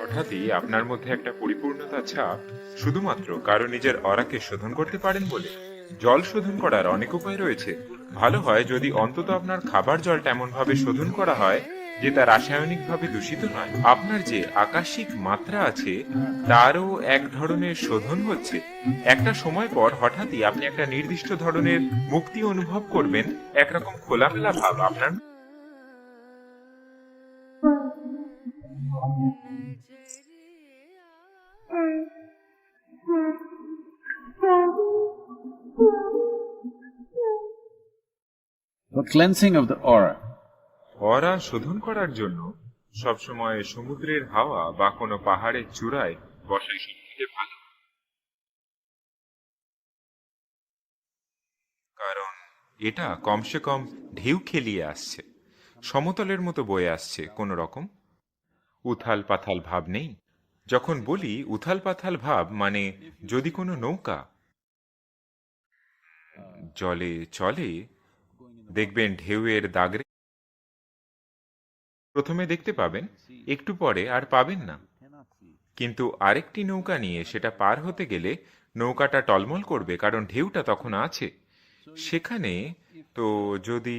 হঠাৎই আপনার মধ্যে একটা পরিপূর্ণতা ছাপ শুধুমাত্র কারও নিজের অরাকে শোধন করতে পারেন বলে। জল শোধন করার অনেক উপায় রয়েছে। ভালো হয় যদি অন্তত আপনার খাবার জল তেমন ভাবে শোধন করা হয় যে তা রাসায়নিকভাবে দূষিত নয়। আপনার যে আকাশিক মাত্রা আছে তারও এক ধরনের শোধন হচ্ছে। একটা সময় পর হঠাৎই আপনি একটা নির্দিষ্ট ধরনের মুক্তি অনুভব করবেন একরকম খোলামেলা ভাব। আপনার For cleansing of the aura, অরা শোধন করার জন্য সবসময় সমুদ্রের হাওয়া বা কোনো পাহাড়ের চূড়ায় বসাই সবথেকে ভালো। কারণ এটা কমসে কম ঢেউ খেলিয়ে আসছে, সমতলের মতো বয়ে আসছে কোনো রকম। উথাল পাথাল ভাব নেই। যখন বলি উথাল পাথাল ভাব মানে যদি কোনো নৌকা জলে চলে, দেখবেন ঢেউয়ের দাগরে প্রথমে দেখতে পাবেন, একটু পরে আর পাবেন না। কিন্তু আরেকটি নৌকা নিয়ে সেটা পার হতে গেলে নৌকাটা টলমল করবে, কারণ ঢেউটা তখন আছে। সেখানে তো যদি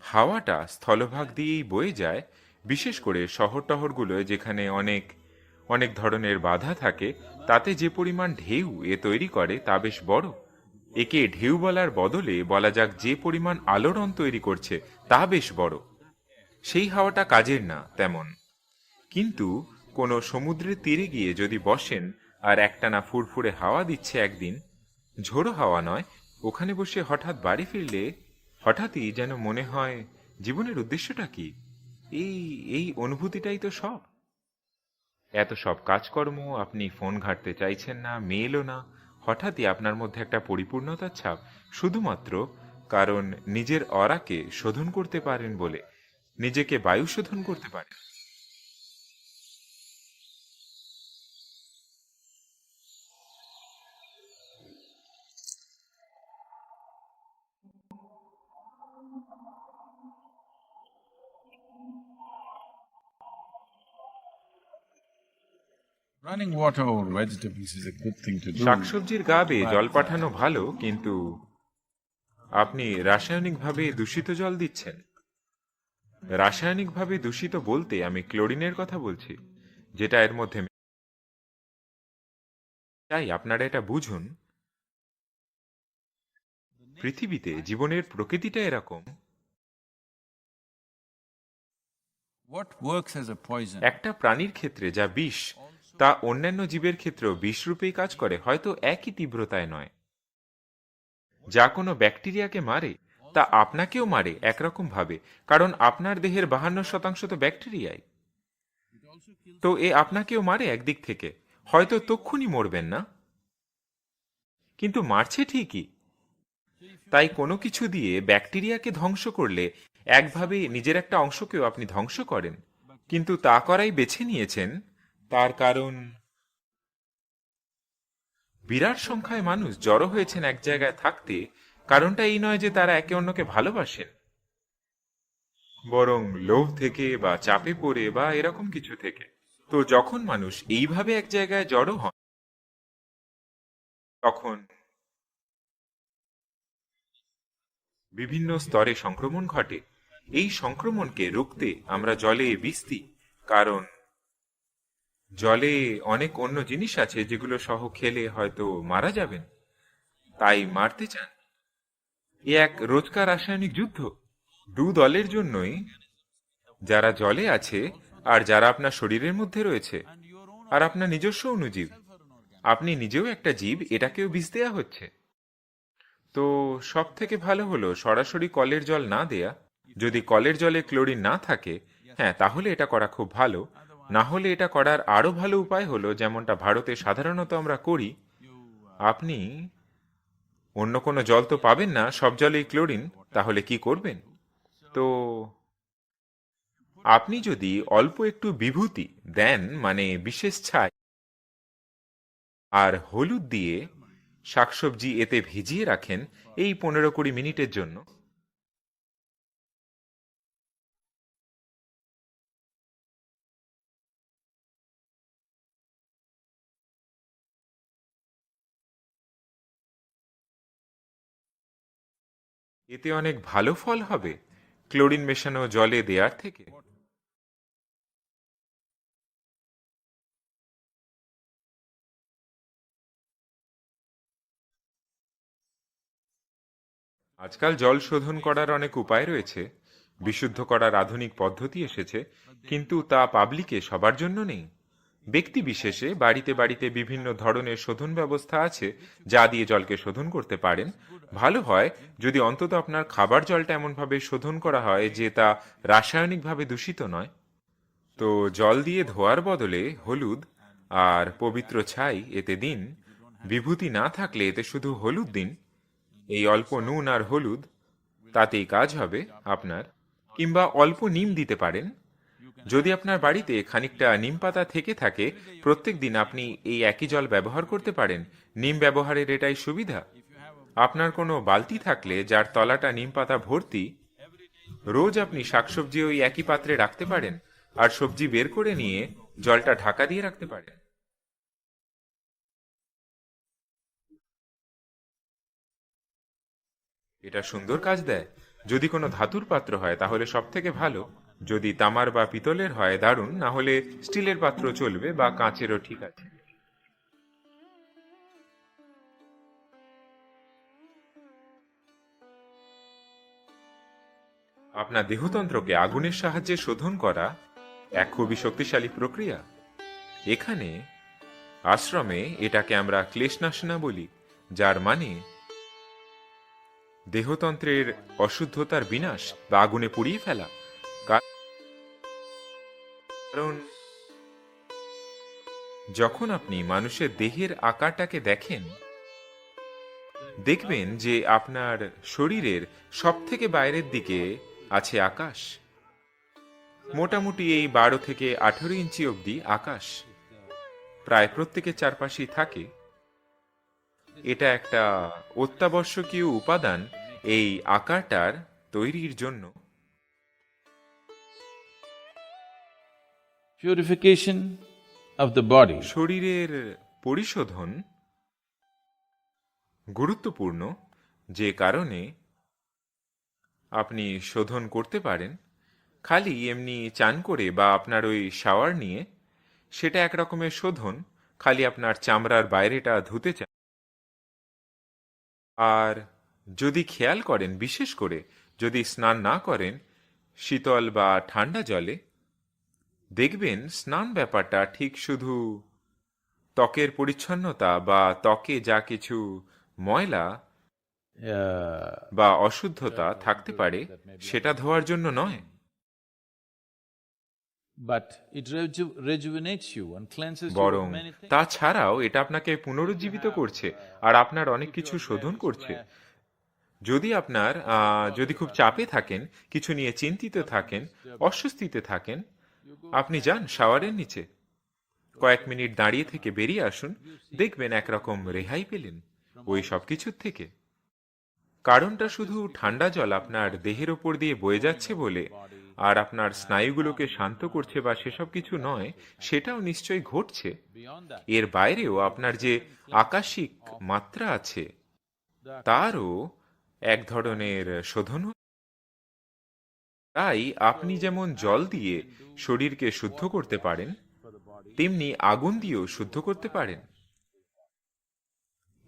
হাওয়াটা স্থলভাগ দিয়েই বয়ে যায়, বিশেষ করে শহর টহরগুলোয় যেখানে অনেক অনেক ধরনের বাধা থাকে, তাতে যে পরিমাণ ঢেউ এ তৈরি করে তা বেশ বড়। একে ঢেউ বলার বদলে বলা যাক যে পরিমাণ আলোড়ন তৈরি করছে, তা বেশ বড়। সেই হাওয়াটা কাজের না, তেমন। কিন্তু কোনো সমুদ্রের তীরে গিয়ে যদি বসেন আর একটানা ফুরফুরে হাওয়া দিচ্ছে একদিন, ঝোড়ো হাওয়া নয়, ওখানে বসে হঠাৎ বাড়ি ফিরলে হঠাৎই যেন মনে হয়, জীবনের উদ্দেশ্যটা কি? এই এই অনুভূতিটাই তো সব। এত সব কাজকর্ম আপনি ফোন ঘাঁটতে চাইছেন না, মেলও না, হঠাৎই আপনার মধ্যে একটা পরিপূর্ণতার ছাপ, শুধুমাত্র কারণ নিজের অরাকে শোধন করতে পারেন বলে। নিজেকে বায়ু শোধন করতে do. শাকসবজির গা বেয়ে জল পাঠানো ভালো কিন্তু আপনি রাসায়নিকভাবে দূষিত জল দিচ্ছেন রাসায়নিকভাবে দূষিত বলতে আমি ক্লোরিনের কথা বলছি যেটা এর মধ্যে তাই আপনারা এটা বুঝুন। পৃথিবীতে জীবনের প্রকৃতিটা এরকম। একটা প্রাণীর ক্ষেত্রে যা বিষ তা অন্যান্য জীবের ক্ষেত্রেও বিষ রূপেই কাজ করে হয়তো একই তীব্রতায় নয়। যা কোনো ব্যাকটেরিয়াকে মারে তা আপনাকেও মারে একরকম ভাবে কারণ আপনার দেহের বাহান্ন শতাংশ তো ব্যাকটেরিয়াই। তো এ আপনাকেও মারে একদিক থেকে, হয়তো তক্ষুনি মরবেন না। কিন্তু মারছে ঠিকই। তাই কোনো কিছু দিয়ে ব্যাকটেরিয়াকে ধ্বংস করলে একভাবে নিজের একটা অংশকেও আপনি ধ্বংস করেন। কিন্তু তা করাই বেছে নিয়েছেন, তার কারণ বিরাট সংখ্যায় মানুষ জড়ো হয়েছেন এক জায়গায় থাকতে কারণটা এই নয় যে তারা একে অন্যকে ভালোবাসেন বরং লোভ থেকে বা চাপে পড়ে বা এরকম কিছু থেকে। তো যখন মানুষ এইভাবে এক জায়গায় জড়ো হন তখন বিভিন্ন স্তরে সংক্রমণ ঘটে। এই সংক্রমণকে রুখতে আমরা জলে বিস্তি কারণ জলে অনেক অন্য জিনিস আছে যেগুলো সহ খেলে হয়তো মারা যাবেন। তাই মারতে চান। এ এক রোজকার রাসায়নিক যুদ্ধ। দু দলের জন্যই যারা জলে আছে আর যারা আপনার শরীরের মধ্যে রয়েছে আর আপনার নিজস্ব অনুজীব আপনি নিজেও একটা জীব, এটাকেও বিষ দেয়া হচ্ছে। তো সব থেকে ভালো হলো সরাসরি কলের জল না দেয়া। যদি কলের জলে ক্লোরিন না থাকে হ্যাঁ তাহলে এটা করা খুব ভালো। না হলে এটা করার আরও ভালো উপায় হলো, যেমনটা ভারতে সাধারণত আমরা করি। আপনি অন্য কোনো জল তো পাবেন না, সব জলেই ক্লোরিন, তাহলে কি করবেন? তো আপনি যদি অল্প একটু বিভূতি দেন মানে বিশেষ ছাই, আর হলুদ দিয়ে শাকসবজি এতে ভিজিয়ে রাখেন এই পনেরো কুড়ি মিনিটের জন্য এতে অনেক ভালো ফল হবে। ক্লোরিন মেশানো জলে দেওয়ার থেকে। আজকাল জল শোধন করার অনেক উপায় রয়েছে। বিশুদ্ধ করার আধুনিক পদ্ধতি এসেছে, কিন্তু তা পাবলিকে সবার জন্য নেই। ব্যক্তি বিশেষে বাড়িতে বাড়িতে বিভিন্ন ধরনের শোধন ব্যবস্থা আছে যা দিয়ে জলকে শোধন করতে পারেন। ভালো হয় যদি অন্তত আপনার খাবার জলটা এমনভাবে শোধন করা হয় যে তা রাসায়নিকভাবে দূষিত নয়। তো জল দিয়ে ধোয়ার বদলে হলুদ আর পবিত্র ছাই, এতে দিন। বিভূতি না থাকলে এতে শুধু হলুদ দিন। এই অল্প নুন আর হলুদ, তাতেই কাজ হবে আপনার। কিংবা অল্প নিম দিতে পারেন। যদি আপনার বাড়িতে খানিকটা নিম পাতা থেকে থাকে, প্রত্যেক দিন আপনি এই একই জল ব্যবহার করতে পারেন। নিম ব্যবহারের এটাই সুবিধা। আপনার কোনো বালতি থাকলে যার তলাটা নিম পাতা ভর্তি, রোজ আপনি শাকসবজি ওই একই পাত্রে রাখতে পারেন আর সবজি বের করে নিয়ে জলটা ঢাকা দিয়ে রাখতে পারেন। এটা সুন্দর কাজ দেয়। যদি কোনো ধাতুর পাত্র হয় তাহলে সব থেকে ভালো। যদি তামার বা পিতলের হয়, দারুণ, না হলে স্টিলের পাত্র চলবে বা কাঁচেরও ঠিক আছে। আপনার দেহতন্ত্রকে আগুনের সাহায্যে শোধন করা এক খুবই শক্তিশালী প্রক্রিয়া। এখানে আশ্রমে এটাকে আমরা ক্লেশনাশনা বলি, যার মানে দেহতন্ত্রের অশুদ্ধতার বিনাশ বা আগুনে পুড়িয়ে ফেলা। কারণ যখন আপনি মানুষের দেহের আকারটাকে দেখেন, দেখবেন যে আপনার শরীরের সব থেকে বাইরের দিকে আছে আকাশ। মোটামুটি এই বারো থেকে আঠেরো ইঞ্চি অবধি আকাশ। প্রায় প্রত্যেকের চারপাশেই থাকে। এটা একটা অত্যাবশ্যকীয় উপাদান এই আকারটার তৈরির জন্য। Purification of the body. শরীরের পরিশোধন গুরুত্বপূর্ণ যে কারণে আপনি শোধন করতে পারেন। খালি এমনি চান করে বা আপনার ওই শাওয়ার নিয়ে সেটা এক রকমের শোধন, খালি আপনার চামড়ার বাইরেটা ধুতে চান। আর যদি খেয়াল করেন, বিশেষ করে যদি স্নান না করেন, শীতল বা ঠান্ডা জলে দেখবেন স্নান ব্যাপারটা ঠিক শুধু ত্বকের পরিচ্ছন্নতা বা ত্বকে যা কিছু ময়লা বা অশুদ্ধতা থাকতে পারে সেটা ধোয়ার জন্য নয়। বরং তাছাড়াও এটা আপনাকে পুনরুজ্জীবিত করছে আর আপনার অনেক কিছু শোধন করছে। যদি আপনার যদি খুব চাপে থাকেন কিছু নিয়ে চিন্তিত থাকেন অস্বস্তিতে থাকেন আপনি যান শাওয়ারের নিচে। কয়েক মিনিট দাঁড়িয়ে থেকে বেরিয়ে আসুন, দেখবেন একরকম রেহাই পেলেন ওই সব কিছুর থেকে। কারণটা শুধু ঠান্ডা জল আপনার দেহের ওপর দিয়ে বয়ে যাচ্ছে বলে, আর আপনার স্নায়ুগুলোকে শান্ত করছে বা সেসব কিছু নয়, সেটাও নিশ্চয়ই ঘটছে। এর বাইরেও আপনার যে আকাশিক মাত্রা আছে, তারও এক ধরনের শোধন তাই আপনি যেমন জল দিয়ে শরীরকে শুদ্ধ করতে পারেন, তেমনি আগুন দিয়েও শুদ্ধ করতে পারেন।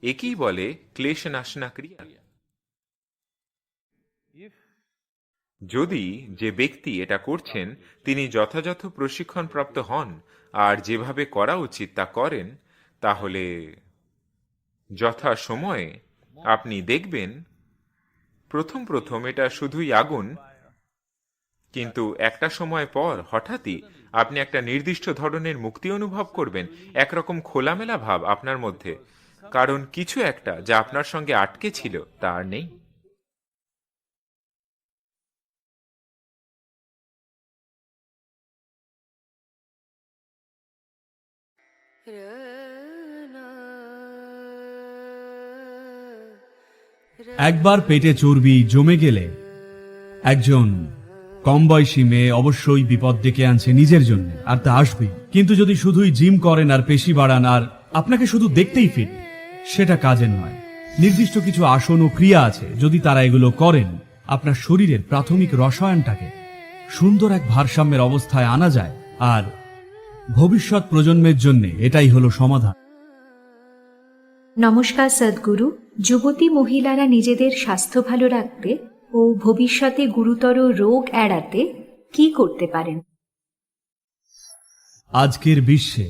একেই বলে ক্লেশ নাশনা ক্রিয়া যদি যে ব্যক্তি এটা করছেন, তিনি যথাযথ প্রশিক্ষণপ্রাপ্ত হন, আর যেভাবে করা উচিত তা করেন, তাহলে যথা সময়ে আপনি দেখবেন, প্রথম প্রথম এটা শুধুই আগুন কিন্তু একটা সময় পর হঠাৎই আপনি একটা নির্দিষ্ট ধরনের মুক্তি অনুভব করবেন, একরকম খোলামেলা ভাব আপনার মধ্যে। কারণ কিছু একটা যা আপনার সঙ্গে আটকে ছিল, তা আর নেই। একবার পেটে চর্বি জমে গেলে একজন কম বয়সী মেয়ে অবশ্যই বিপদ ডেকে আনছে নিজের জন্য, আর তা আসবেই। কিন্তু যদি শুধুই জিম করেন আর পেশি বাড়ান, আর আপনাকে শুধু দেখতেই ফিট সেটা কাজের নয়। নির্দিষ্ট কিছু আসন ও ক্রিয়া আছে, যদি তারা এগুলো করেন, আপনার শরীরের প্রাথমিক রসায়নটাকে সুন্দর এক ভারসাম্যের অবস্থায় আনা যায়, আর ভবিষ্যৎ প্রজন্মের জন্য এটাই হলো সমাধান। নমস্কার, সদ্গুরু। যুবতী মহিলারা নিজেদের স্বাস্থ্য ভালো রাখতে ও ভবিষ্যতে গুরুতর রোগ এড়াতে কি করতে পারেন? আজকের বিশ্বে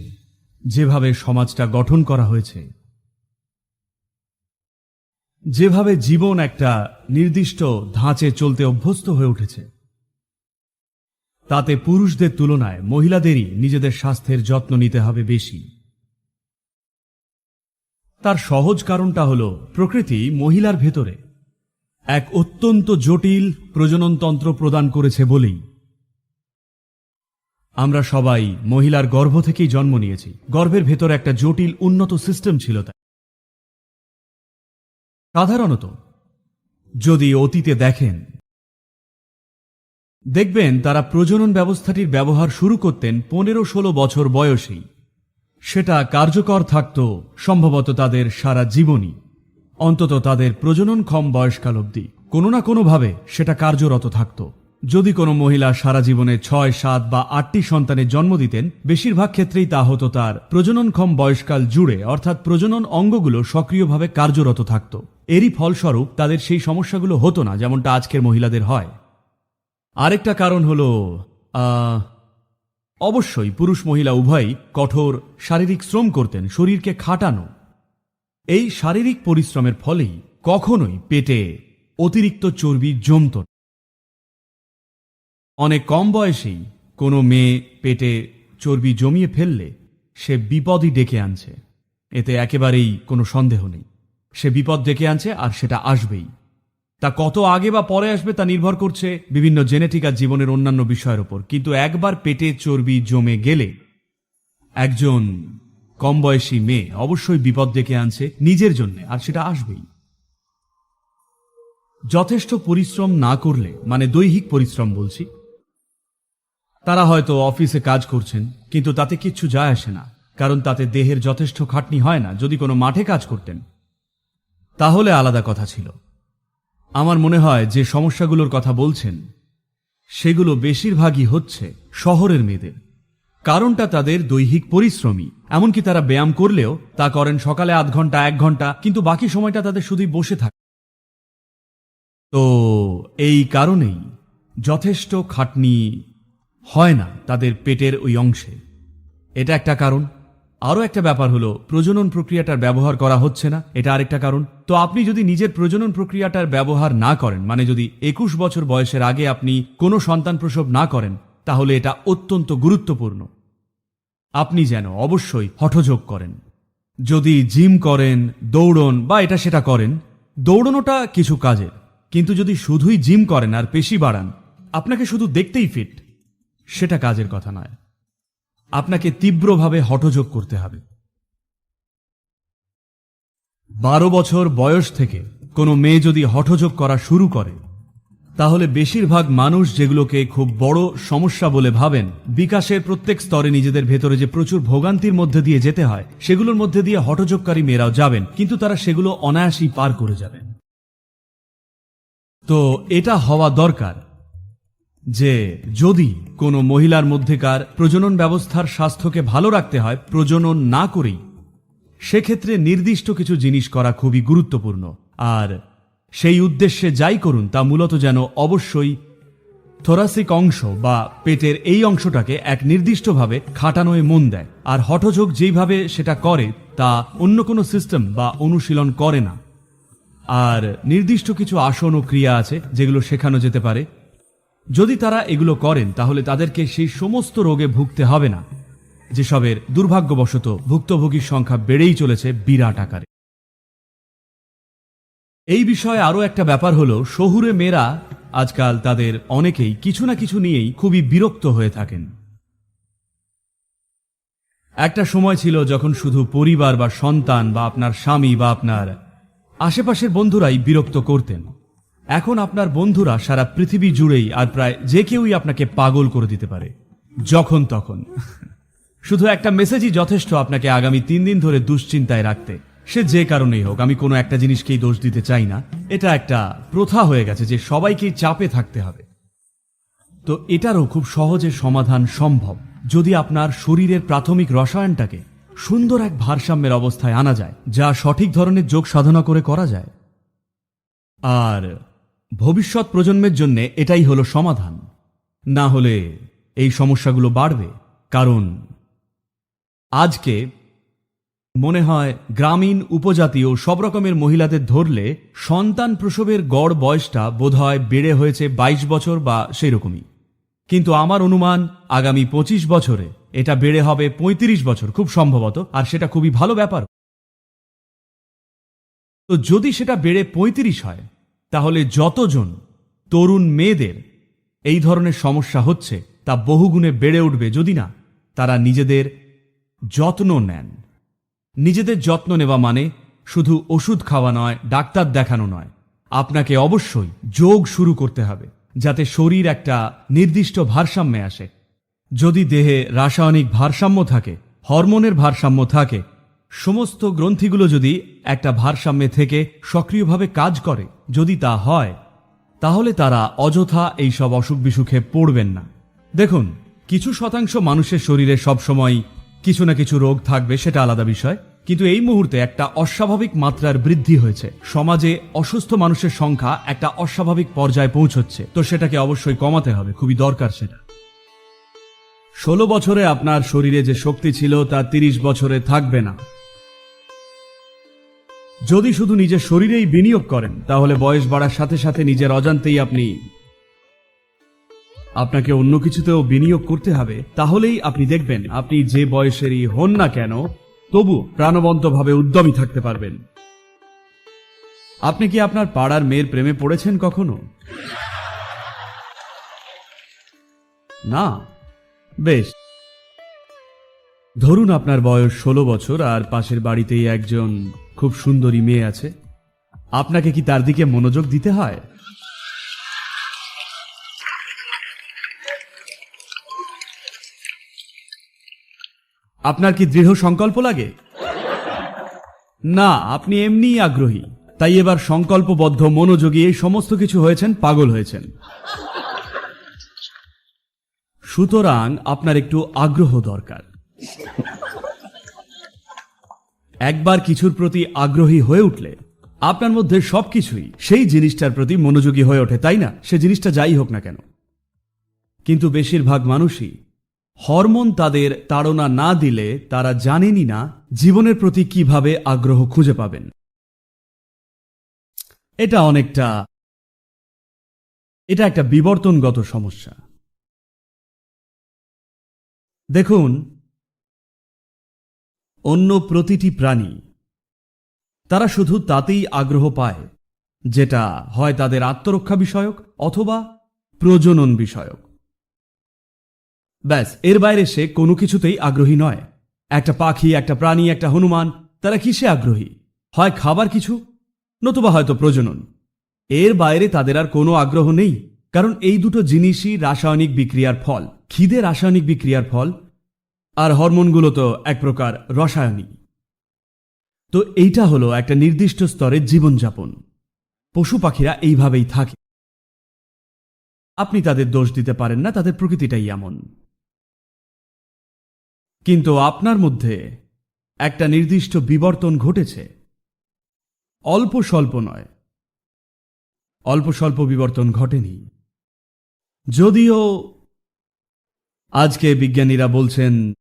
যেভাবে সমাজটা গঠন করা হয়েছে, যেভাবে জীবন একটা নির্দিষ্ট ধাঁচে চলতে অভ্যস্ত হয়ে উঠেছে, তাতে পুরুষদের তুলনায় মহিলাদেরই নিজেদের স্বাস্থ্যের যত্ন নিতে হবে বেশি। তার সহজ কারণটা হল প্রকৃতি মহিলার ভেতরে এক অত্যন্ত জটিল প্রজননতন্ত্র প্রদান করেছে বলেই। আমরা সবাই মহিলার গর্ভ থেকেই জন্ম নিয়েছি। গর্ভের ভেতর একটা জটিল উন্নত সিস্টেম ছিল তাই। সাধারণত, যদি অতীতে দেখেন, দেখবেন তারা প্রজনন ব্যবস্থাটির ব্যবহার শুরু করতেন পনেরো ষোলো বছর বয়সেই। সেটা কার্যকর থাকত, সম্ভবত তাদের সারা জীবনই। অন্তত তাদের প্রজননক্ষম বয়সকাল অবধি। কোনো না কোনোভাবে সেটা কার্যরত থাকত। যদি কোনো মহিলা সারা জীবনে ছয়, সাত বা আটটি সন্তানের জন্ম দিতেন, বেশিরভাগ ক্ষেত্রেই তা হতো তার প্রজননক্ষম বয়সকাল জুড়ে, অর্থাৎ প্রজনন অঙ্গগুলো সক্রিয়ভাবে কার্যরত থাকত। এরই ফলস্বরূপ তাদের সেই সমস্যাগুলো হতো না, যেমনটা আজকের মহিলাদের হয়। আরেকটা কারণ হল অবশ্যই পুরুষ মহিলা উভয়ই কঠোর শারীরিক শ্রম করতেন, শরীরকে খাটানো। এই শারীরিক পরিশ্রমের ফলেই কখনোই পেটে অতিরিক্ত চর্বি জমত অনেক কম বয়সেই কোনো মেয়ে পেটে চর্বি জমিয়ে ফেললে সে বিপদই ডেকে আনছে। এতে একেবারেই কোনো সন্দেহ নেই। সে বিপদ ডেকে আনছে আর সেটা আসবেই। তা কত আগে বা পরে আসবে তা নির্ভর করছে বিভিন্ন জেনেটিক আর জীবনের অন্যান্য বিষয়ের ওপর। কিন্তু একবার পেটে চর্বি জমে গেলে একজন কম বয়সী মেয়ে অবশ্যই বিপদ ডেকে আনছে নিজের জন্য, আর সেটা আসবেই। যথেষ্ট পরিশ্রম না করলে মানে দৈহিক পরিশ্রম বলছি, তারা হয়তো অফিসে কাজ করছেন, কিন্তু তাতে কিচ্ছু যায় আসে না, কারণ তাতে দেহের যথেষ্ট খাটনি হয় না, যদি কোনো মাঠে কাজ করতেন। তাহলে আলাদা কথা ছিল। আমার মনে হয় যে সমস্যাগুলোর কথা বলছেন, সেগুলো বেশিরভাগই হচ্ছে শহরের মেয়েদের। কারণটা তাদের দৈহিক পরিশ্রমী এমনকি তারা ব্যায়াম করলেও তা করেন সকালে আধ ঘণ্টা, এক ঘণ্টা, কিন্তু বাকি সময়টা তাদের শুধুই বসে থাকে। তো এই কারণেই যথেষ্ট খাটনি হয় না তাদের পেটের ওই অংশে। এটা একটা কারণ। আরও একটা ব্যাপার হলো, প্রজনন প্রক্রিয়াটার ব্যবহার করা হচ্ছে না, এটা আরেকটা কারণ। তো আপনি যদি নিজের প্রজনন প্রক্রিয়াটার ব্যবহার না করেন মানে যদি একুশ বছর বয়সের আগে আপনি কোনো সন্তান প্রসব না করেন, তাহলে এটা অত্যন্ত গুরুত্বপূর্ণ। আপনি যেন অবশ্যই হঠযোগ করেন। যদি জিম করেন, দৌড়ন বা এটা সেটা করেন, দৌড়নোটা কিছু কাজের। কিন্তু যদি শুধুই জিম করেন আর পেশি বাড়ান, আপনাকে শুধু দেখতেই ফিট সেটা কাজের কথা নয়। আপনাকে তীব্রভাবে হঠযোগ করতে হবে। বারো বছর বয়স থেকে কোনো মেয়ে যদি হঠযোগ করা শুরু করে তাহলে বেশিরভাগ মানুষ যেগুলোকে খুব বড় সমস্যা বলে ভাবেন, বিকাশের প্রত্যেক স্তরে নিজেদের ভেতরে যে প্রচুর ভোগান্তির মধ্যে দিয়ে যেতে হয়, সেগুলোর মধ্যে দিয়ে হঠযোগকারী মেয়েরাও যাবেন, কিন্তু তারা সেগুলো অনায়াসেই পার করে যাবেন। তো এটা হওয়া দরকার যে যদি কোনো মহিলার মধ্যেকার প্রজনন ব্যবস্থার স্বাস্থ্যকে ভালো রাখতে হয়, প্রজনন না করেই, সেক্ষেত্রে নির্দিষ্ট কিছু জিনিস করা খুবই গুরুত্বপূর্ণ। আর সেই উদ্দেশ্যে যাই করুন তা মূলত যেন অবশ্যই থোরাসিক অংশ বা পেটের এই অংশটাকে এক নির্দিষ্টভাবে খাটানোয় মন দেয়। আর হঠযোগ যেইভাবে সেটা করে, তা অন্য কোনো সিস্টেম বা অনুশীলন করে না। আর নির্দিষ্ট কিছু আসন ও ক্রিয়া আছে যেগুলো শেখানো যেতে পারে। যদি তারা এগুলো করেন, তাহলে তাদেরকে সেই সমস্ত রোগে ভুগতে হবে না। যেসবের দুর্ভাগ্যবশত ভুক্তভোগীর সংখ্যা বেড়েই চলেছে বিরাট আকারে। এই বিষয়ে আরও একটা ব্যাপার হলো, শহুরে মেয়েরা আজকাল তাদের অনেকেই কিছু না কিছু নিয়েই খুবই বিরক্ত হয়ে থাকেন। একটা সময় ছিল যখন শুধু পরিবার বা সন্তান বা আপনার স্বামী বা আপনার আশেপাশের বন্ধুরাই বিরক্ত করতেন। এখন আপনার বন্ধুরা সারা পৃথিবী জুড়েই আর প্রায় যে কেউই আপনাকে পাগল করে দিতে পারে। যখন তখন। শুধু একটা মেসেজই যথেষ্ট আপনাকে আগামী তিন দিন ধরে দুশ্চিন্তায় রাখতে। সে যে কারণেই হোক, আমি কোনো একটা জিনিসকেই দোষ দিতে চাই না। এটা একটা প্রথা হয়ে গেছে যে সবাইকেই চাপে থাকতে হবে। তো এটারও খুব সহজে সমাধান সম্ভব যদি আপনার শরীরের প্রাথমিক রসায়নটাকে সুন্দর এক ভারসাম্যের অবস্থায় আনা যায়, যা সঠিক ধরনের যোগ সাধনা করে করা যায়। আর ভবিষ্যৎ প্রজন্মের জন্য এটাই হলো সমাধান। না হলে এই সমস্যাগুলো বাড়বে, কারণ আজকে মনে হয় গ্রামীণ উপজাতি ও সব রকমের মহিলাদের ধরলে সন্তান প্রসবের গড় বয়সটা বোধহয় বেড়ে হয়েছে ২২ বছর বা সেই রকমই কিন্তু আমার অনুমান, আগামী ২৫ বছরে এটা বেড়ে হবে ৩৫ বছর, খুব সম্ভবত, আর সেটা খুবই ভালো ব্যাপার। তো যদি সেটা বেড়ে ৩৫ হয়, তাহলে যতজন তরুণ মেয়েদের এই ধরনের সমস্যা হচ্ছে, তা বহুগুণে বেড়ে উঠবে যদি না, তারা নিজেদের যত্ন নেন। নিজেদের যত্ন নেওয়া মানে শুধু ওষুধ খাওয়া নয়, ডাক্তার দেখানো নয়। আপনাকে অবশ্যই যোগ শুরু করতে হবে, যাতে শরীর একটা নির্দিষ্ট ভারসাম্যে আসে। যদি দেহে রাসায়নিক ভারসাম্য থাকে, হরমোনের ভারসাম্য থাকে, সমস্ত গ্রন্থিগুলো যদি একটা ভারসাম্যে থেকে সক্রিয়ভাবে কাজ করে, যদি তা হয়, তাহলে তারা অযথা এই সব অসুখ বিসুখে পড়বেন না। দেখুন, কিছু শতাংশ মানুষের শরীরে সবসময় কিছু না কিছু রোগ থাকবে, সেটা আলাদা বিষয়। কিন্তু এই মুহূর্তে একটা অস্বাভাবিক মাত্রার বৃদ্ধি হয়েছে। সমাজে অসুস্থ মানুষের সংখ্যা একটা অস্বাভাবিক পর্যায়ে পৌঁছচ্ছে। তো সেটাকে অবশ্যই কমাতে হবে, খুবই দরকার সেটা। ষোলো বছরে আপনার শরীরে যে শক্তি ছিল, তা তিরিশ বছরে থাকবে না। যদি শুধু নিজের শরীরেই বিনিয়োগ করেন, তাহলে বয়স বাড়ার সাথে সাথে নিজের অজান্তেই আপনি আপনাকে অন্য কিছুতেও বিনিয়োগ করতে হবে, তাহলেই আপনি দেখবেন আপনি যে বয়সেরই হন না কেন, তবু প্রাণবন্তভাবে উদ্যমী থাকতে পারবেন। আপনি কি আপনার পাড়ার মেয়ের প্রেমে পড়েছেন কখনো? না। বেশ। ধরুন আপনার বয়স ষোলো বছর আর পাশের বাড়িতেই একজন খুব সুন্দরী মেয়ে আছে। আপনাকে কি তার দিকে মনোযোগ দিতে হয়? আপনার কি দৃঢ় সংকল্প লাগে? না, আপনি এমনিই আগ্রহী। তাই এবার সংকল্পবদ্ধ, মনোযোগী এই সমস্ত কিছু হয়েছেন, পাগল হয়েছেন। সুতরাং আপনার একটু আগ্রহ দরকার। একবার কিছুর প্রতি আগ্রহী হয়ে উঠলে, আপনার মধ্যে সবকিছুই সেই জিনিসটার প্রতি মনোযোগী হয়ে ওঠে, তাই না? সে জিনিসটা যাই হোক না কেন। কিন্তু বেশিরভাগ মানুষই হরমোন তাদের তাড়না না দিলে তারা জানেনই না জীবনের প্রতি কীভাবে আগ্রহ খুঁজে পাবেন। এটা অনেকটা, এটা একটা বিবর্তনগত সমস্যা। দেখুন, অন্য প্রতিটি প্রাণী, তারা শুধু তাতেই আগ্রহ পায়, যেটা হয় তাদের আত্মরক্ষা বিষয়ক অথবা প্রজনন বিষয়ক। ব্যাস, এর বাইরে সে কোনো কিছুতেই আগ্রহী নয়। একটা পাখি, একটা প্রাণী, একটা হনুমান, তারা কিসে আগ্রহী? হয় খাবার কিছু? নতুবা হয়তো প্রজনন। এর বাইরে তাদের আর কোনো আগ্রহ নেই, কারণ এই দুটো জিনিসই রাসায়নিক বিক্রিয়ার ফল। খিদে রাসায়নিক বিক্রিয়ার ফল, আর হরমোনগুলো তো এক প্রকার রসায়নিক তো এইটা হলো একটা নির্দিষ্ট স্তরের জীবনযাপন। পশু পাখিরা এইভাবেই থাকে। আপনি তাদের দোষ দিতে পারেন না, তাদের প্রকৃতিটাই এমন। কিন্তু আপনার মধ্যে একটা নির্দিষ্ট বিবর্তন ঘটেছে। অল্প স্বল্প নয়। অল্প স্বল্প বিবর্তন ঘটেনি। যদিও আজকে বিজ্ঞানীরা বলছেন,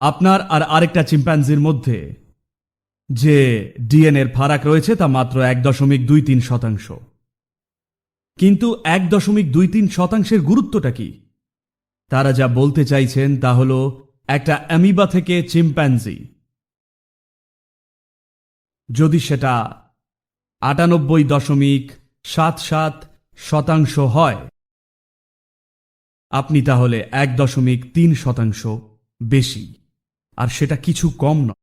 আপনার আর আরেকটা চিম্প্যাঞ্জির মধ্যে যে ডিএনএর ফারাক রয়েছে তা মাত্র এক দশমিক দুই তিন শতাংশ। কিন্তু এক দশমিক দুই তিন শতাংশের গুরুত্বটা কি? তারা যা বলতে চাইছেন তা হল একটা অ্যামিবা থেকে চিম্প্যাঞ্জি যদি সেটা আটানব্বই দশমিক সাত সাত শতাংশ হয়, আপনি তাহলে এক দশমিক তিন শতাংশ বেশি। আর সেটা কিছু কম নয়।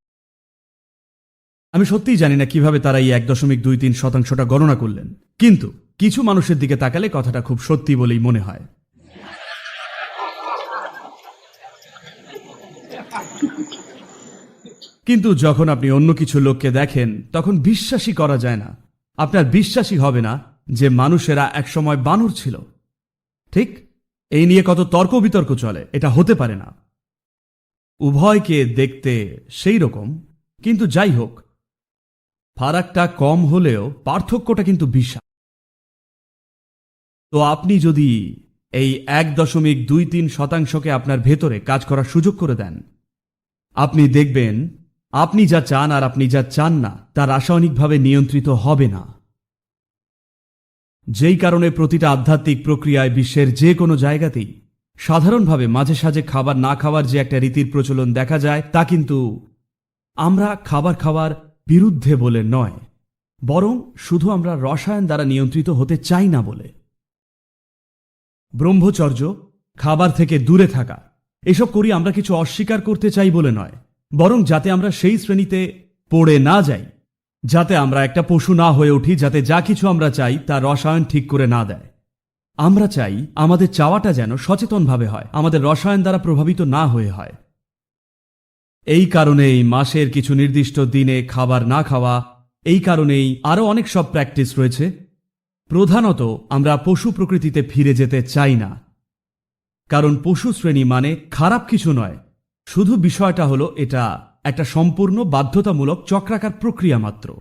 আমি সত্যিই জানি না কীভাবে তারা এই এক দশমিক দুই তিন শতাংশটা গণনা করলেন। কিন্তু কিছু মানুষের দিকে তাকালে কথাটা খুব সত্যি বলেই মনে হয়। কিন্তু যখন আপনি অন্য কিছু লোককে দেখেন, তখন বিশ্বাসই করা যায় না। আপনার বিশ্বাসই হবে না যে মানুষেরা একসময় বানর ছিল। ঠিক? এই নিয়ে কত তর্ক বিতর্ক চলে, এটা হতে পারে না। উভয়কে দেখতে সেই রকম, কিন্তু যাই হোক, ফারাকটা কম হলেও পার্থক্যটা কিন্তু বিশাল। তো আপনি যদি এই এক দশমিক দুই তিন শতাংশকে আপনার ভেতরে কাজ করার সুযোগ করে দেন, আপনি দেখবেন আপনি যা চান আর আপনি যা চান না, তা রাসায়নিকভাবে নিয়ন্ত্রিত হবে না। যেই কারণে প্রতিটা আধ্যাত্মিক প্রক্রিয়ায় বিশ্বের যে কোনো জায়গাতেই, সাধারণভাবে মাঝে সাঝে খাবার না খাওয়ার যে একটা রীতির প্রচলন দেখা যায়, তা কিন্তু আমরা খাবার খাওয়ার বিরুদ্ধে বলে নয়, বরং শুধু আমরা রসায়ন দ্বারা নিয়ন্ত্রিত হতে চাই না বলে। ব্রহ্মচর্য, খাবার থেকে দূরে থাকা, এসব করি আমরা কিছু অস্বীকার করতে চাই বলে নয়। বরং যাতে আমরা সেই শ্রেণীতে পড়ে না যাই, যাতে আমরা একটা পশু না হয়ে উঠি, যাতে যা কিছু আমরা চাই তা রসায়ন ঠিক করে না দেয়। আমরা চাই আমাদের চাওয়াটা যেন সচেতনভাবে হয়, আমাদের রসায়ন দ্বারা প্রভাবিত না হয়ে হয়। এই কারণেই মাসের কিছু নির্দিষ্ট দিনে খাবার না খাওয়া, এই কারণেই আরও অনেক সব প্র্যাকটিস রয়েছে। প্রধানত আমরা পশু প্রকৃতিতে ফিরে যেতে চাই না। কারণ পশু শ্রেণি মানে খারাপ কিছু নয় শুধু বিষয়টা হলো এটা একটা সম্পূর্ণ বাধ্যতামূলক চক্রাকার প্রক্রিয়া মাত্র।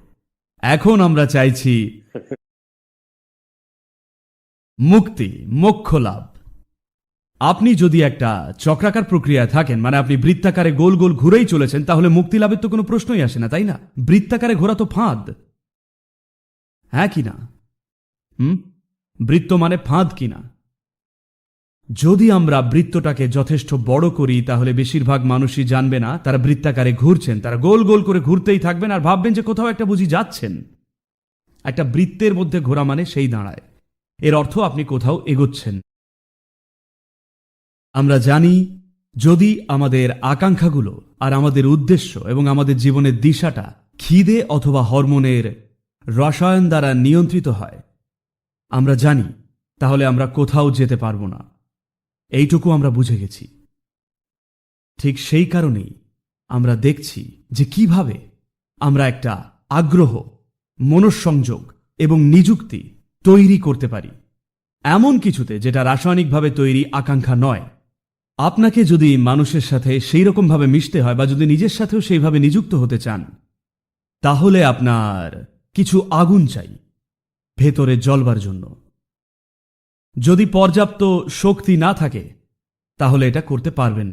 এখন আমরা চাইছি মুক্তি, মোক্ষ লাভ। আপনি যদি একটা চক্রাকার প্রক্রিয়ায় থাকেন মানে আপনি বৃত্তাকারে গোল গোল ঘুরেই চলেছেন, তাহলে মুক্তি লাভের তো কোনো প্রশ্নই আসে না, তাই না? বৃত্তাকারে ঘোরা তো ফাঁদ। হ্যাঁ কি না? হুম? বৃত্ত মানে ফাঁদ কিনা যদি আমরা বৃত্তটাকে যথেষ্ট বড় করি, তাহলে বেশিরভাগ মানুষই জানবে না, তারা বৃত্তাকারে ঘুরছেন, তারা গোল গোল করে ঘুরতেই থাকবেন আর ভাববেন যে কোথাও একটা বুঝি যাচ্ছেন। একটা বৃত্তের মধ্যে ঘোরা মানে সেই দাঁড়ায়। এর অর্থ আপনি কোথাও এগোচ্ছেন। আমরা জানি, যদি আমাদের আকাঙ্ক্ষাগুলো আর আমাদের উদ্দেশ্য এবং আমাদের জীবনের দিশাটা খিদে অথবা হরমোনের রসায়ন দ্বারা নিয়ন্ত্রিত হয়, আমরা জানি, তাহলে আমরা কোথাও যেতে পারব না। এইটুকু আমরা বুঝে গেছি। ঠিক সেই কারণেই আমরা দেখছি যে কীভাবে আমরা একটা আগ্রহ, মনঃসংযোগ এবং নিযুক্তি তৈরি করতে পারি। এমন কিছুতে যেটা রাসায়নিকভাবে তৈরি আকাঙ্ক্ষা নয়। আপনাকে যদি মানুষের সাথে সেই রকমভাবে মিশতে হয় বা যদি নিজের সাথেও সেইভাবে নিযুক্ত হতে চান, তাহলে আপনার কিছু আগুন চাই ভেতরে জ্বলবার জন্য। যদি পর্যাপ্ত শক্তি না থাকে, তাহলে এটা করতে পারবেন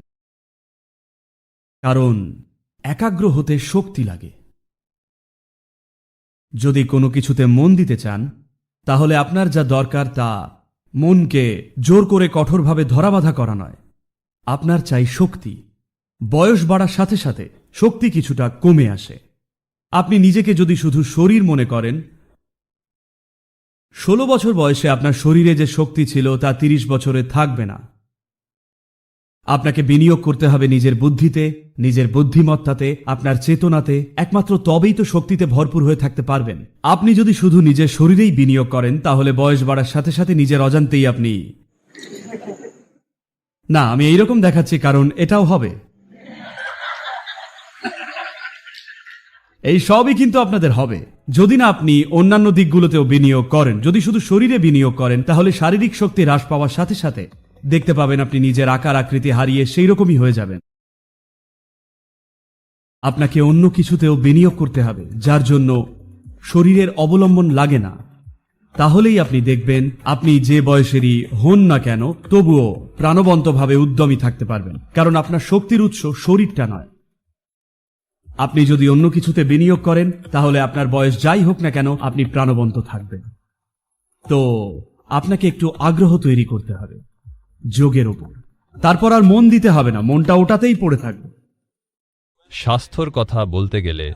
কারণ একাগ্র হতে শক্তি লাগে। যদি কোনো কিছুতে মন দিতে চান, তাহলে আপনার যা দরকার তা মনকে জোর করে কঠোরভাবে ধরাবাধা করা নয়। আপনার চাই শক্তি। বয়স বাড়ার সাথে সাথে শক্তি কিছুটা কমে আসে। আপনি নিজেকে যদি শুধু শরীর মনে করেন ষোলো বছর বয়সে আপনার শরীরে যে শক্তি ছিল তা তিরিশ বছরে থাকবে না। আপনাকে বিনিয়োগ করতে হবে নিজের বুদ্ধিতে, নিজের বুদ্ধিমত্তাতে, আপনার চেতনাতে, একমাত্র তবেই তো শক্তিতে ভরপুর হয়ে থাকতে পারবেন। আপনি যদি শুধু নিজের শরীরেই বিনিয়োগ করেন, তাহলে বয়স বাড়ার সাথে সাথে নিজের অজান্তেই আপনি না, আমি এইরকম দেখাচ্ছি কারণ এটাও হবে। এই সবই কিন্তু আপনাদের হবে। যদি না আপনি অন্যান্য দিকগুলোতেও বিনিয়োগ করেন, যদি শুধু শরীরে বিনিয়োগ করেন, তাহলে শারীরিক শক্তি হ্রাস পাওয়ার সাথে সাথে দেখতে পাবেন আপনি নিজের আকার আকৃতি হারিয়ে সেই রকমই হয়ে যাবেন। আপনাকে অন্য কিছুতেও বিনিয়োগ করতে হবে, যার জন্য শরীরের অবলম্বন লাগে না। তাহলেই আপনি দেখবেন, আপনি যে বয়সেরই হন না কেন, তবুও প্রাণবন্তভাবে উদ্যমী থাকতে পারবেন। কারণ আপনার শক্তির উৎস শরীরটা নয়। আপনি যদি অন্য কিছুতে বিনিয়োগ করেন, তাহলে আপনার বয়স যাই হোক না কেন, আপনি প্রাণবন্ত থাকবেন। তো, আপনাকে একটু আগ্রহ তৈরি করতে হবে, যোগের ওপর। তারপর আর মন দিতে হবে না, মনটা ওটাতেই পড়ে থাকবে। স্বাস্থ্যর কথা বলতে গেলে,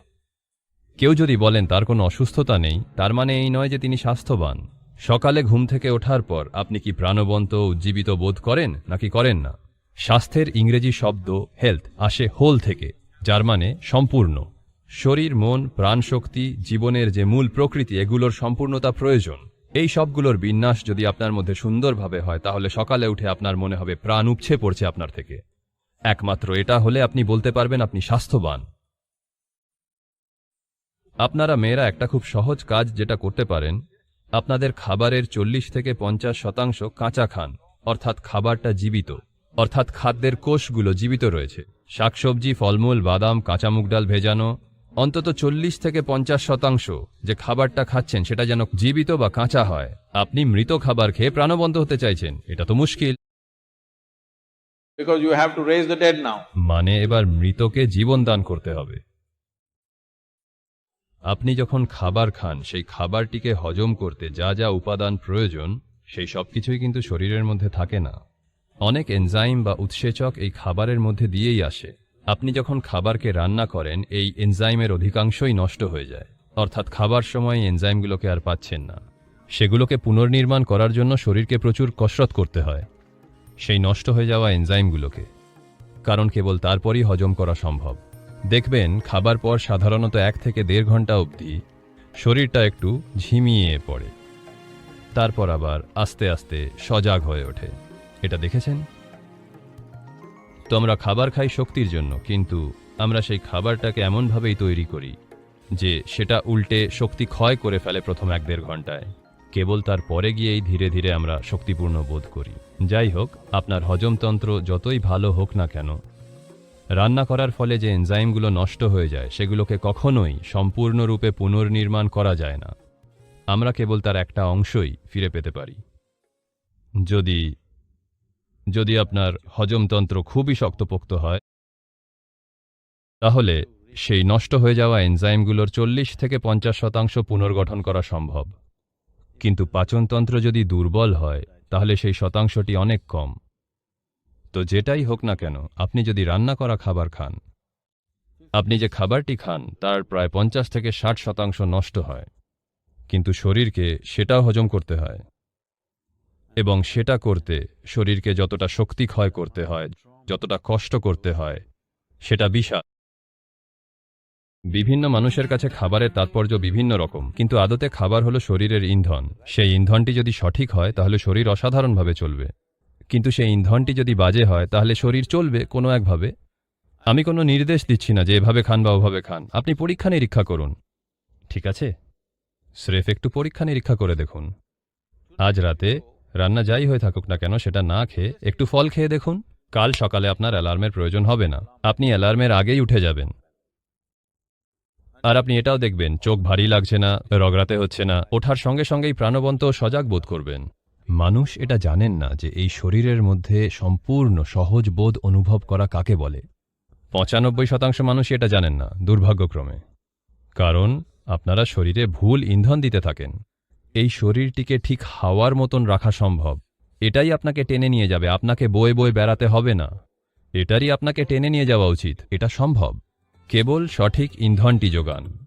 কেউ যদি বলেন তার কোনো অসুস্থতা নেই, তার মানে এই নয় যে তিনি স্বাস্থ্যবান। সকালে ঘুম থেকে ওঠার পর আপনি কি প্রাণবন্ত, উজ্জীবিত বোধ করেন, নাকি করেন না? স্বাস্থ্যের ইংরেজি শব্দ হেলথ আসে হোল থেকে। যার মানে সম্পূর্ণ। শরীর, মন, প্রাণশক্তি, জীবনের যে মূল প্রকৃতি, এগুলোর সম্পূর্ণতা প্রয়োজন। এই সবগুলোর বিন্যাস যদি আপনার মধ্যে সুন্দরভাবে হয়, তাহলে সকালে উঠে আপনার মনে হবে প্রাণ উপছে পড়ছে আপনার থেকে। একমাত্র এটা হলে আপনি বলতে পারবেন আপনি স্বাস্থ্যবান। আপনারা মেয়েরা একটা খুব সহজ কাজ যেটা করতে পারেন, আপনাদের খাবারের চল্লিশ থেকে পঞ্চাশ শতাংশ কাঁচা খান, অর্থাৎ খাবারটা জীবিত, অর্থাৎ খাদ্যের কোষগুলো জীবিত রয়েছে। শাকসবজি ফলমূল বাদাম কাঁচা মুগ ডাল ভেজানো অন্তত চল্লিশ থেকে পঞ্চাশ শতাংশ যে খাবারটা খাচ্ছেন সেটা যেন জীবিত বা কাঁচা হয়। আপনি মৃত খাবার খেয়ে প্রাণবন্ত হতে চাইছেন এটা তো মুশকিল। Because you have to raise the dead now. মানে এবার মৃতকে জীবন দান করতে হবে। আপনি যখন খাবার খান সেই খাবারটিকে হজম করতে যা যা উপাদান প্রয়োজন সেই সব কিছুই কিন্তু শরীরের মধ্যে থাকে না। অনেক এনজাইম বা উৎসেচক এই খাবারের মধ্যে দিয়েই আসে। আপনি যখন খাবারকে রান্না করেন, এই এনজাইমের অধিকাংশই নষ্ট হয়ে যায়। অর্থাৎ খাবার সময় এনজাইমগুলোকে আর পাচ্ছেন না। সেগুলোকে পুনর্নির্মাণ করার জন্য শরীরকে প্রচুর কসরত করতে হয়। সেই নষ্ট হয়ে যাওয়া এনজাইমগুলোকে। কারণ কেবল তারপরই হজম করা সম্ভব। দেখবেন, খাবার পর সাধারণত এক থেকে দেড় ঘণ্টা অবধি শরীরটা একটু ঝিমিয়ে পড়ে। তারপর আবার আস্তে আস্তে সজাগ হয়ে ওঠে। এটা দেখেছেন? তো আমরা খাবার খাই শক্তির জন্য, কিন্তু আমরা সেই খাবারটাকে এমনভাবেই তৈরি করি যে সেটা উল্টে শক্তি ক্ষয় করে ফেলে প্রথম এক দেড় ঘন্টায়। কেবল তার পরে গিয়েই ধীরে ধীরে আমরা শক্তিপূর্ণ বোধ করি। যাই হোক, আপনার হজমতন্ত্র যতই ভালো হোক না কেন, রান্না করার ফলে যে এনজাইমগুলো নষ্ট হয়ে যায়, সেগুলোকে কখনোই সম্পূর্ণরূপে পুনর্নির্মাণ করা যায় না। আমরা কেবল তার একটা অংশই ফিরে পেতে পারি। যদি যদি আপনার হজমতন্ত্র খুবই শক্তপোক্ত হয়, তাহলে সেই নষ্ট হয়ে যাওয়া এনজাইমগুলোর চল্লিশ থেকে পঞ্চাশ শতাংশ পুনর্গঠন করা সম্ভব। কিন্তু পাচনতন্ত্র যদি দুর্বল হয়, তাহলে সেই শতাংশটি অনেক কম। তো যেটাই হোক না কেন, আপনি যদি রান্না করা খাবার খান, আপনি যে খাবারটি খান, তার প্রায় পঞ্চাশ থেকে ষাট শতাংশ নষ্ট হয়। কিন্তু শরীরকে সেটাও হজম করতে হয়। এবং সেটা করতে শরীরকে যতটা শক্তি ক্ষয় করতে হয়, যতটা কষ্ট করতে হয়, সেটা বিশাল বিভিন্ন মানুষের কাছে খাবারের তাৎপর্য বিভিন্ন রকম, কিন্তু আদতে খাবার হলো শরীরের ইন্ধন। সেই ইন্ধনটি যদি সঠিক হয়, তাহলে শরীর অসাধারণভাবে চলবে। কিন্তু সেই ইন্ধনটি যদি বাজে হয়, তাহলে শরীর চলবে কোনো একভাবে? আমি কোনো নির্দেশ দিচ্ছি না যে এভাবে খান বা ওভাবে খান। আপনি পরীক্ষা নিরীক্ষা করুন। ঠিক আছে? স্রেফ একটু পরীক্ষা নিরীক্ষা করে দেখুন। আজ রাতে রান্না যাই হয়ে থাকুক না কেন, সেটা না খেয়ে একটু ফল খেয়ে দেখুন। কাল সকালে আপনার অ্যালার্মের প্রয়োজন হবে না। আপনি অ্যালার্মের আগেই উঠে যাবেন। আর আপনি এটাও দেখবেন, চোখ ভারী লাগছে না রগরাতে হচ্ছে না, ওঠার সঙ্গে সঙ্গেই প্রাণবন্ত সজাগ বোধ করবেন। মানুষ এটা জানেন না যে এই শরীরের মধ্যে সম্পূর্ণ সহজ বোধ অনুভব করা কাকে বলে। পঁচানব্বই শতাংশ মানুষই এটা জানেন না, দুর্ভাগ্যক্রমে। কারণ আপনারা শরীরে ভুল ইন্ধন দিতে থাকেন। এই শরীরটিকে ঠিক হাওয়ার মতন রাখা সম্ভব। এটাই আপনাকে টেনে নিয়ে যাবে, আপনাকে বয়ে বয়ে বেড়াতে হবে না। এটারই আপনাকে টেনে নিয়ে যাওয়া উচিত, এটা সম্ভব। কেবল সঠিক ইন্ধনটি যোগান।